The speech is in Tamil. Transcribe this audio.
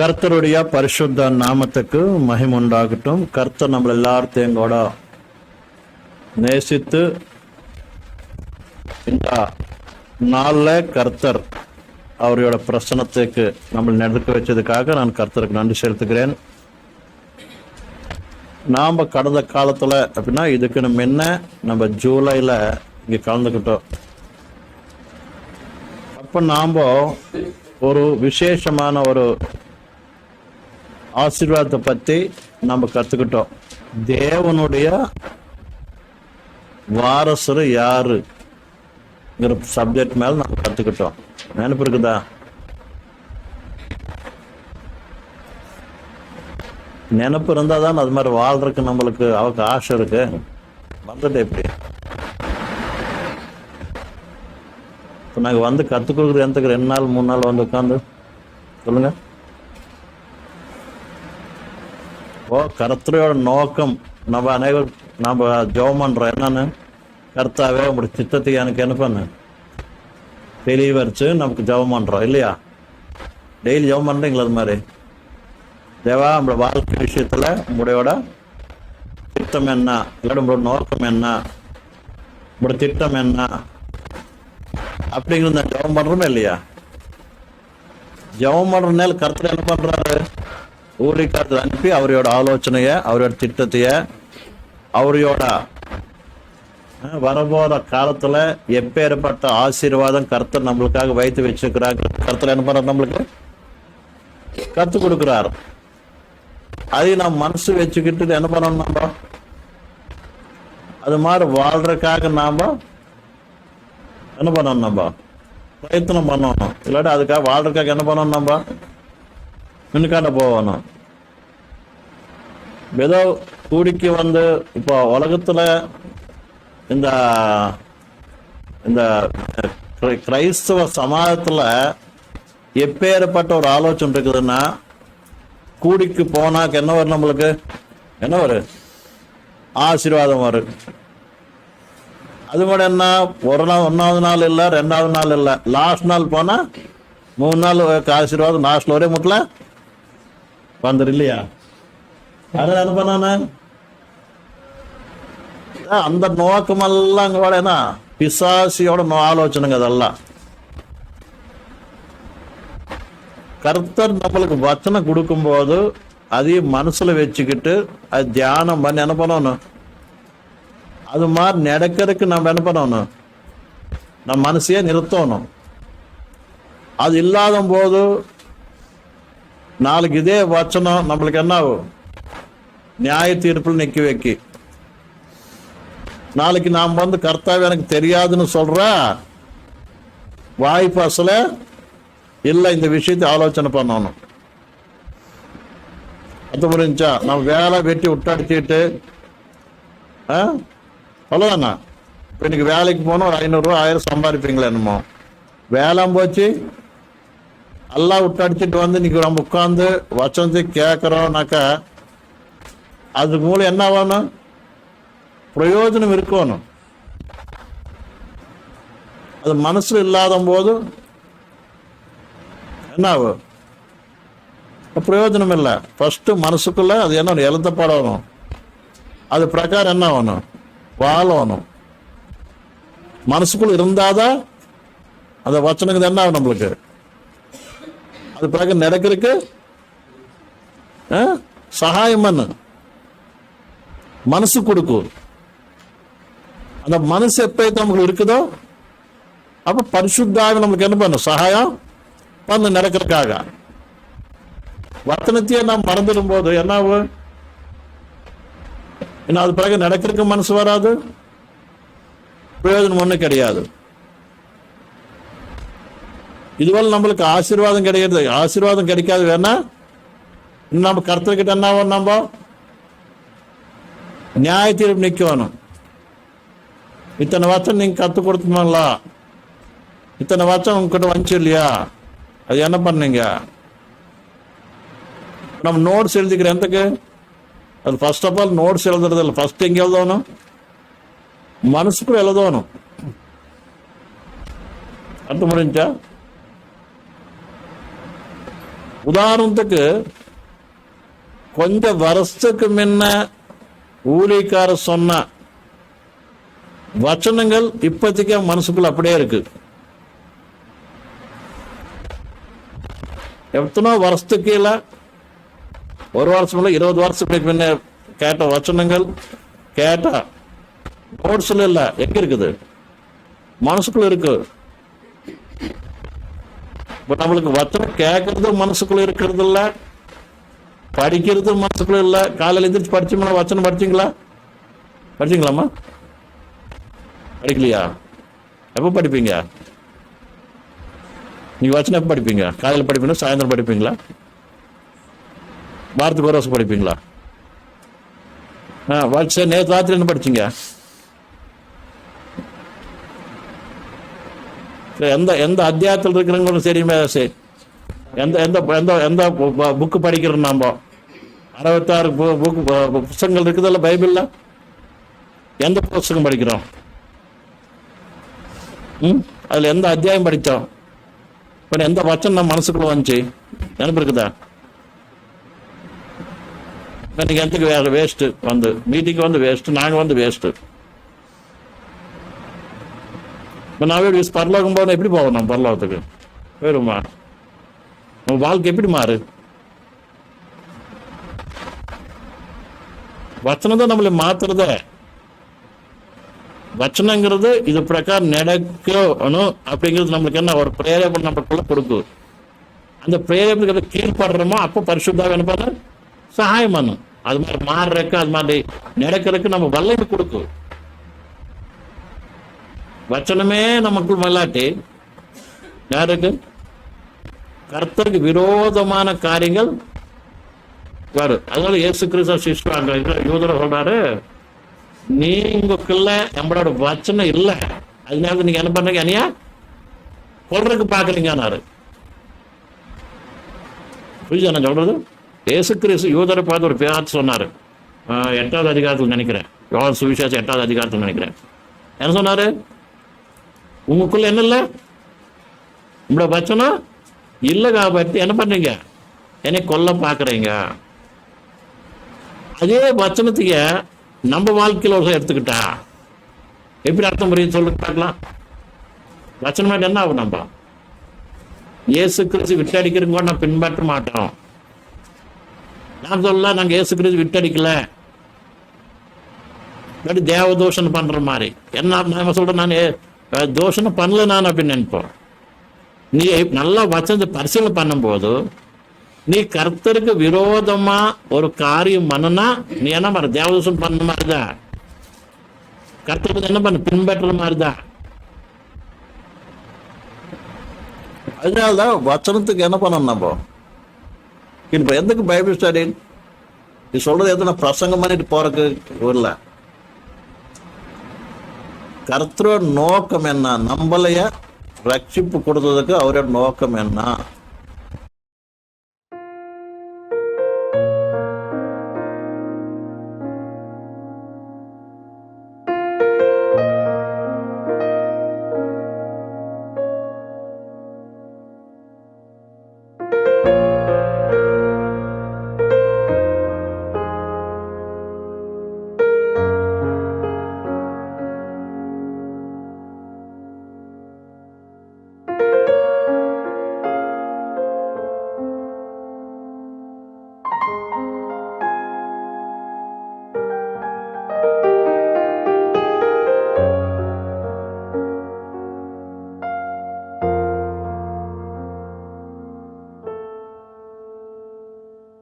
கர்த்தருடைய பரிசுத்த நாமத்துக்கு மகிமுண்டாகட்டும். கர்த்தர் நம்மள எல்லாத்தையும் கூட நேசித்து இந்த நாளில் கர்த்தர் அவரோட பிரசனத்துக்கு நம்மளை நடக்க வச்சதுக்காக நான் கர்த்தருக்கு நன்றி செலுத்துகிறேன். நாம் கடந்த காலத்தில் அப்படின்னா இதுக்கு முன்ன நம்ம ஜூலையில் இங்கே கலந்துக்கிட்டோம். அப்போ நாம் ஒரு விசேஷமான ஒரு ஆசீர்வாதத்தை பற்றி நம்ம கற்றுக்கிட்டோம் தேவனுடைய வாரசர் யாருங்கிற சப்ஜெக்ட் மேலே நம்ம கற்றுக்கிட்டோம் நினைப்பு இருக்குதா? நினப்பு இருந்தால் தான் அது மாதிரி வாழ்றதுக்கு நம்மளுக்கு அவருக்கு ஆசை இருக்கு. வந்துட்டு எப்படி இப்போ நாங்கள் வந்து கற்றுக் கொடுக்குற எந்த ரெண்டு நாள் மூணு நாள் வந்து உட்காந்து சொல்லுங்கள் ஓ கர்த்தரையோட நோக்கம் நம்ம அனைவரும் நம்ம ஜெபம் பண்ணுறோம் என்னன்னு கர்த்தாவே உங்களுடைய சித்தத்தை எனக்கு என்ன பண்ணு தெளிவரிச்சு நமக்கு ஜெபம் பண்ணுறோம் இல்லையா? டெய்லி ஜெபம் பண்ணுறீங்களா அது மாதிரி? தேவா நம்மளோட வாழ்க்கை விஷயத்தில் உங்களுடையோட திட்டம் என்ன? இல்லாட்டி உங்களோட நோக்கம் என்ன? உங்களோட திட்டம் என்ன? அப்படிங்கிறது நான் ஜெபம் பண்ணுறோமே இல்லையா? ஜெபம் பண்ணுறதுனால கருத்தில் என்ன பண்ணுறாரு ஊழிக்காரத்தை அனுப்பி அவரோட ஆலோசனைய அவரோட திட்டத்தைய அவரோட வரபோற காலத்துல எப்பேற்பட்ட ஆசீர்வாதம் கர்த்தர் நம்மளுக்காக வைத்து வச்சிருக்கிறாங்க கர்த்தர் என்ன பண்ற நம்மளுக்கு? கத்து கொடுக்கிறார். அதை நாம் மனசு வச்சுக்கிட்டு என்ன பண்ணணும் நம்ம? அது மாதிரி வாழ்றதுக்காக நாம என்ன பண்ணணும் நம்ம? பிரயத்தனம் பண்ணணும். இல்லாட்டி அதுக்காக வாழ்றதுக்காக என்ன பண்ணணும் நம்ம? முன்னுக்காண்ட போகணும். ஏதோ கூடிக்கு வந்து இப்போ உலகத்தில் இந்த இந்த கிறைஸ்தவ கிரைஸ்தவ சமாஜத்துல எப்பேற்பட்ட ஒரு ஆலோசனை இருக்குதுன்னா கூடிக்கு போனாக்க என்ன வரும் நம்மளுக்கு? என்ன வரும்? ஆசீர்வாதம் வரும். அது மட்டும் என்ன ஒரு நாள் ஒன்றாவது நாள் இல்லை ரெண்டாவது நாள் இல்லை. லாஸ்ட் நாள் போனால் மூணு நாள் ஆசீர்வாதம் லாஸ்ட்ல ஒரே முட்டில் வந்துரு இல்லையா அது என்ன? பண்ணானே அந்த நோக்கமெல்லாம் கூட என்ன? பிசாசியோட ஆலோசனைங்க அதெல்லாம். கர்த்தர் நம்மளுக்கு வச்சனம் கொடுக்கும்போது அதையும் மனசுல வச்சுக்கிட்டு அது தியானம் பண்ணி என்ன பண்ணணும்? அது மாதிரி நடக்கிறதுக்கு நம்ம என்ன பண்ணணும்? நம்ம மனசையே நிறுத்தணும். அது இல்லாத போது நாளைக்கு இதே வச்சனம் நம்மளுக்கு என்ன ஆகும் நியாய தீர்ப்பில் நிக்க வைக்கி. நாளைக்கு நாம் வந்து கர்த்தாவே எனக்கு தெரியாதுன்னு சொல்ற? வாய்ப்பாசல இல்ல இந்த விஷயத்தை ஆலோசனை பண்ணணும். அது புரிஞ்சா? நம்ம வேலை வெட்டி விட்டடிச்சிட்டு அவ்வளோதாண்ணா இப்போ இன்னைக்கு வேலைக்கு போகணும் ஒரு ஐநூறுரூவா ஆயிரம் சம்பாதிப்பீங்களா என்னமோ? வேலை போச்சு எல்லாம் விட்டடிச்சிட்டு வந்து இன்னைக்கு நம்ம உட்காந்து வச்சனத்தை கேட்குறோம்னாக்கா அது மூலம் என்ன வேணும் பிரயோஜனம் இருக்கணும். அது மனசுல இல்லாத போது என்ன ஆகும்? பிரயோஜனம் இல்லை. ஃபர்ஸ்ட் மனசுக்குள்ள அது என்ன எழுத்தப்படணும் அது பிரகாரம் என்ன ஆகணும்? வாழணும். மனசுக்குள்ள இருந்தாதான் அந்த வச்சனுக்கு என்ன ஆகும் நம்மளுக்கு? அது பிறகு நடக்கிறதுக்கு சகாயம் பண்ணு. மனசு கொடுக்கும் அந்த மனசு எப்ப நமக்கு இருக்குதோ அப்ப பரிசுத்தாக நமக்கு என்ன பண்ணும் சகாயம் பண்ணு நடக்கிறதுக்காக. வத்தனத்தையே நாம் மறந்துடும் போது என்ன ஆகும் இன்னும் அது பிறகு நடக்கிறதுக்கு மனசு வராது. பிரயோஜனம் ஒன்றும் கிடையாது. இதுவரை நம்மளுக்கு ஆசீர்வாதம் கிடைக்கிறது. ஆசீர்வாதம் கிடைக்காது வேணா நம்ம கருத்துக்கிட்ட என்ன நம்ம? நியாய தீர்ப்பு நிற்கணும் இத்தனை வருஷம் நீங்க கற்றுக் கொடுத்துமாங்களா இத்தனை வருஷம் உங்ககிட்ட வந்துச்சு இல்லையா? அது என்ன பண்ணீங்க? நம்ம நோட்ஸ் எழுதிக்கிறோம். எந்தக்கு அது ஃபர்ஸ்ட் ஆஃப் ஆல் நோட்ஸ் எழுதுறது இல்லை. ஃபர்ஸ்ட் எங்க எழுதணும்? மனசுக்கும் எழுதணும். அர்த்தம் முடிஞ்சா? உதாரணத்துக்கு கொஞ்ச வருஷத்துக்கு முன்ன ஊழிக்கார சொன்ன வச்சனங்கள் இப்போதைக்கு மனசுக்குள்ள அப்படியே இருக்கு. எத்தனோ வருஷத்துக்கு இல்லை ஒரு வருஷம் இல்லை இருபது வருஷத்துக்கு முன்ன கேட்ட வச்சனங்கள் கேட்ட நோட்ஸ்ல இல்லை எங்க இருக்குது? மனசுக்குள்ள இருக்கு. இப்போ நம்மளுக்கு வச்சனம் கேட்கறது மனசுக்குள்ள இருக்கிறது இல்லை படிக்கிறது மனசுக்குள்ள இல்லை. காலையில் எழுந்திரிச்சு படிச்சோம்னா வச்சனம் படிச்சீங்களா? படிச்சிங்களாம்மா? படிக்கலையா? எப்போ படிப்பீங்க? நீங்கள் வச்சனம் எப்போ படிப்பீங்க? காலையில் படிப்பீங்களா சாயந்தரம் படிப்பீங்களா? வாரத்துக்கு ஒரு வருஷம் படிப்பீங்களா? ஆ வச்ச நேற்று ராத்திரி என்ன படிச்சீங்க? எந்த எந்த அத்தியாயத்தில் இருக்கிறவங்களும் சரியுமே சரி. எந்த எந்த எந்த எந்த புக்கு படிக்கிறோம் நாம? அறுபத்தாறு புக்கு புத்தகங்கள் இருக்குதுல்ல பைபிளில்? எந்த புத்தகம் படிக்கிறோம்? ம்? அதில் எந்த அத்தியாயம் படித்தோம்? இப்போ எந்த வச்சம் நம்ம மனசுக்குள்ள வந்துச்சு? நினைப்பு இருக்குதா? எனக்கு எந்த வேற வேஸ்ட்டு வந்து? மீட்டிங் வந்து வேஸ்ட்டு நாங்கள் வந்து வேஸ்ட்டு இப்போ நான் எப்படி பரலோகம் போனால் எப்படி போகணும் பரலோகத்துக்கு வேறுமா உன் வாழ்க்கை எப்படி மாறு? வச்சனம் தான் நம்மளை மாத்துறத. வச்சனங்கிறது இது பிரகாரம் நடக்கணும் அப்படிங்கிறது நம்மளுக்கு என்ன? ஒரு பிரேரேபம் நம்மளுக்குள்ள கொடுக்கும் அந்த பிரேரேபத்துக்கு கீழ்படுறோமோ அப்போ பரிசுத்தாக என்ன பண்ண? சகாயம் பண்ணும் அது மாதிரி மாறுறதுக்கு அது மாதிரி நடக்கிறதுக்கு நம்ம வல்லமை கொடுக்கும் வச்சனமே நமக்குள் மல்லாட்டி யாருக்கு? கர்த்தருக்கு விரோதமான காரியங்கள் வரும். அதனால இயேசு கிறிஸ்தவ சிஸ்டாங்க யூதர சொல்றாரு. நீங்களுக்குள்ள நம்மளோட வச்சனம் இல்லை. அதனால நீங்க என்ன பண்றீங்க? அனியா கொள்றதுக்கு பாக்குறீங்கன்னாரு புரியுதா நான் சொல்றது? இயேசு கிறிஸ்து யூதரை பார்த்து ஒரு பேர் சொன்னாரு. ஆஹ் எட்டாவது அதிகாரத்தில் நினைக்கிறேன். யோவான் சுவிசேஷம் எட்டாவது அதிகாரத்தில் நினைக்கிறேன். என்ன சொன்னாரு? உங்களுக்குள்ள என்ன இல்லை நம்மளோட வச்சனம் இல்லை காப்பாற்றி என்ன பண்ணுறீங்க என்னை கொல்ல பார்க்குறீங்க அதே வச்சனத்துக்கு நம்ம வாழ்க்கையில் ஒரு எடுத்துக்கிட்டா எப்படி அர்த்தம் புரியுது சொல்லு பார்க்கலாம். வச்சனமாட்டு என்ன ஆகும் நம்ம? இயேசு கிறிஸ்து விட்டடிக்கிறவங்க நான் பின்பற்ற மாட்டோம். நான் சொல்ல நாங்கள் இயேசு கிறிஸ்து விட்டடிக்கல இல்லாட்டி தேவ பண்ற மாதிரி. என்ன நான் சொல்றேன் நான் அஹ், பண்ணல நான் அப்படின்னு நினைப்போம். நீ நல்லா வச்சது பரிசீலனை பண்ணும்போது நீ கர்த்தருக்கு விரோதமா ஒரு காரியம் பண்ணுனா நீ என்ன பண்ண தேவதோஷம் பண்ண மாதிரிதான் கர்த்தருக்கு என்ன பண்ண பின்பற்ற மாதிரிதான் அதனாலதான் வச்சனத்துக்கு என்ன பண்ணணும் நம்ம? இப்போ எதுக்கு பைபிள் ஸ்டடி நீ சொல்றது எதுனா பிரசங்கம் பண்ணிட்டு போறதுக்கு இல்லை. கர்த்தரோட நோக்கம் என்ன? நம்மளைய ரட்சிப்பு கொடுத்ததுக்கு அவரோட நோக்கம் என்ன?